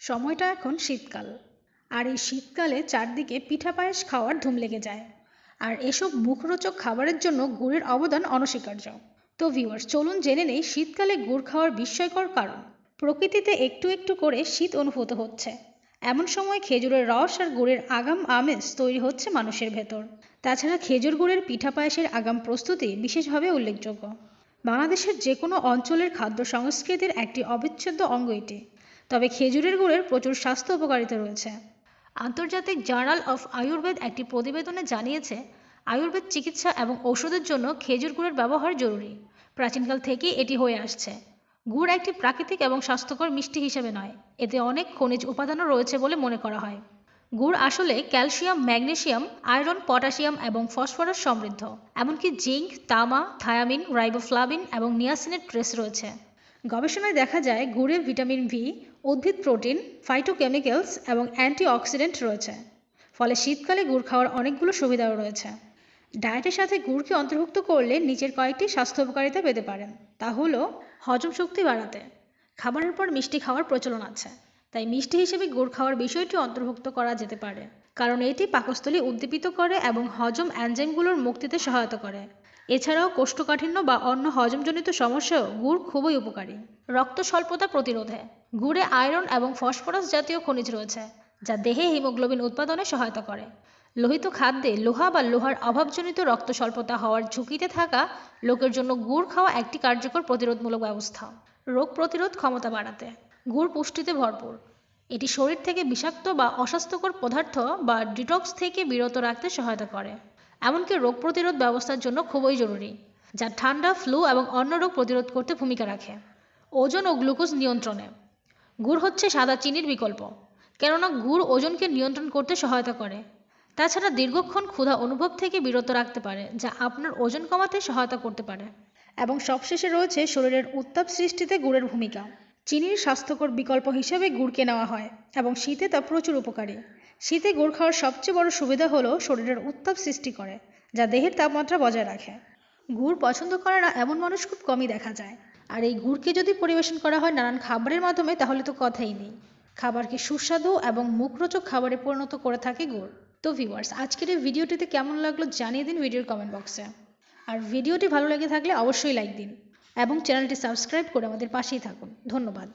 সময়টা এখন শীতকাল। আর এই শীতকালে চারদিকে পিঠা পায়েস খাওয়ার ধুম লেগে যায়। আর এসব মুখরোচক খাবারের জন্য গুড়ের অবদান অনস্বীকার্য। তো ভিউয়ার্স চলুন জেনে নেই শীতকালে গুড় খাওয়ার বিস্ময়কর কারণ। প্রকৃতিতে একটু একটু করে শীত অনুভূত হচ্ছে। এমন সময় খেজুরের রস আর গুড়ের আগাম আমেজ তৈরি হচ্ছে মানুষের ভেতর। তাছাড়া খেজুর গুড়ের পিঠা পায়েসের আগাম প্রস্তুতি বিশেষভাবে উল্লেখযোগ্য। বাংলাদেশের যে কোনো অঞ্চলের খাদ্য সংস্কৃতির একটি অবিচ্ছেদ্য অঙ্গ এটি। তবে খেজুরের গুড়ের প্রচুর স্বাস্থ্য উপকারিতা রয়েছে। আন্তর্জাতিক জার্নাল অফ আয়ুর্বেদ একটি প্রতিবেদনে জানিয়েছে, আয়ুর্বেদ চিকিৎসা এবং ঔষধের জন্য খেজুর গুড়ের ব্যবহার জরুরি। প্রাচীনকাল থেকেই এটি হয়ে আসছে। গুড় একটি প্রাকৃতিক এবং স্বাস্থ্যকর মিষ্টি হিসেবে নয়, এতে অনেক খনিজ উপাদানও রয়েছে বলে মনে করা হয়। গুড় আসলে ক্যালসিয়াম, ম্যাগনেসিয়াম, আয়রন, পটাশিয়াম এবং ফসফরাস সমৃদ্ধ। এমনকি জিঙ্ক তামা, থায়ামিন, রাইবোফ্লাভিন এবং নিয়াসিনের ট্রেস রয়েছে। গবেষণায় দেখা যায় গুড়ে ভিটামিন ভি, উদ্ভিদ প্রোটিন ফাইটোকেমিক্যালস এবং অ্যান্টিঅক্সিডেন্ট রয়েছে। ফলে শীতকালে গুড় খাওয়ার অনেকগুলো সুবিধাও রয়েছে। ডায়েটের সাথে গুড়কে অন্তর্ভুক্ত করলে নিচের কয়েকটি স্বাস্থ্য উপকারিতা পেতে পারেন। তা হলো হজম শক্তি বাড়াতে। খাবারের পর মিষ্টি খাওয়ার প্রচলন আছে, তাই মিষ্টি হিসেবে গুড় খাওয়ার বিষয়টি অন্তর্ভুক্ত করা যেতে পারে। কারণ এটি পাকস্থলী উদ্দীপিত করে এবং হজম অ্যানজাইমগুলোর মুক্তিতে সহায়তা করে। এছাড়াও কোষ্ঠকাঠিন্য বা অন্য হজমজনিত সমস্যাও গুড় খুবই উপকারী। রক্ত স্বল্পতা প্রতিরোধে। গুড়ে আয়রন এবং ফসফরাস জাতীয় খনিজ রয়েছে, যা দেহে হিমোগ্লোবিন উৎপাদনে সহায়তা করে। লোহিত খাদ্যে লোহা বা লোহার অভাবজনিত রক্ত স্বল্পতা হওয়ার ঝুঁকিতে থাকা লোকের জন্য গুড় খাওয়া একটি কার্যকর প্রতিরোধমূলক ব্যবস্থা। রোগ প্রতিরোধ ক্ষমতা বাড়াতে। গুড় পুষ্টিতে ভরপুর। এটি শরীর থেকে বিষাক্ত বা অস্বাস্থ্যকর পদার্থ বা ডিটক্স থেকে বিরত রাখতে সহায়তা করে। এমনকি রোগ প্রতিরোধ ব্যবস্থার জন্য খুবই জরুরি, যা ঠান্ডা, ফ্লু এবং অন্য রোগ প্রতিরোধ করতে ভূমিকা রাখে। ওজন ও গ্লুকোজ নিয়ন্ত্রণে। গুড় হচ্ছে সাদা চিনির বিকল্প, কেননা গুড় ওজনকে নিয়ন্ত্রণ করতে সহায়তা করে। তাছাড়া দীর্ঘক্ষণ ক্ষুধা অনুভব থেকে বিরত রাখতে পারে, যা আপনার ওজন কমাতে সহায়তা করতে পারে। এবং সবশেষে রয়েছে শরীরের উত্তাপ সৃষ্টিতে গুড়ের ভূমিকা। চিনির স্বাস্থ্যকর বিকল্প হিসেবে গুড়কে নেওয়া হয়, এবং শীতে তা প্রচুর উপকারী। শীতে গুড় খাওয়ার সবচেয়ে বড় সুবিধা হলো শরীরের উত্তাপ সৃষ্টি করে, যা দেহের তাপমাত্রা বজায় রাখে। গুড় পছন্দ করে না এমন মানুষ খুব কমই দেখা যায়। আর এই গুড়কে যদি পরিবেশন করা হয় নানান খাবারের মাধ্যমে, তাহলে তো কথাই নেই। খাবারকে সুস্বাদু এবং মুখরোচক খাবারে পরিণত করে থাকে গুড়? তো ভিউয়ার্স, আজকের এই ভিডিওটিতে কেমন লাগল জানিয়ে দিন ভিডিওর কমেন্ট বক্সে আর ভিডিওটি ভালো লেগে থাকলে অবশ্যই লাইক দিন এবং চ্যানেলটি সাবস্ক্রাইব করে আমাদের পাশেই থাকুন। ধন্যবাদ।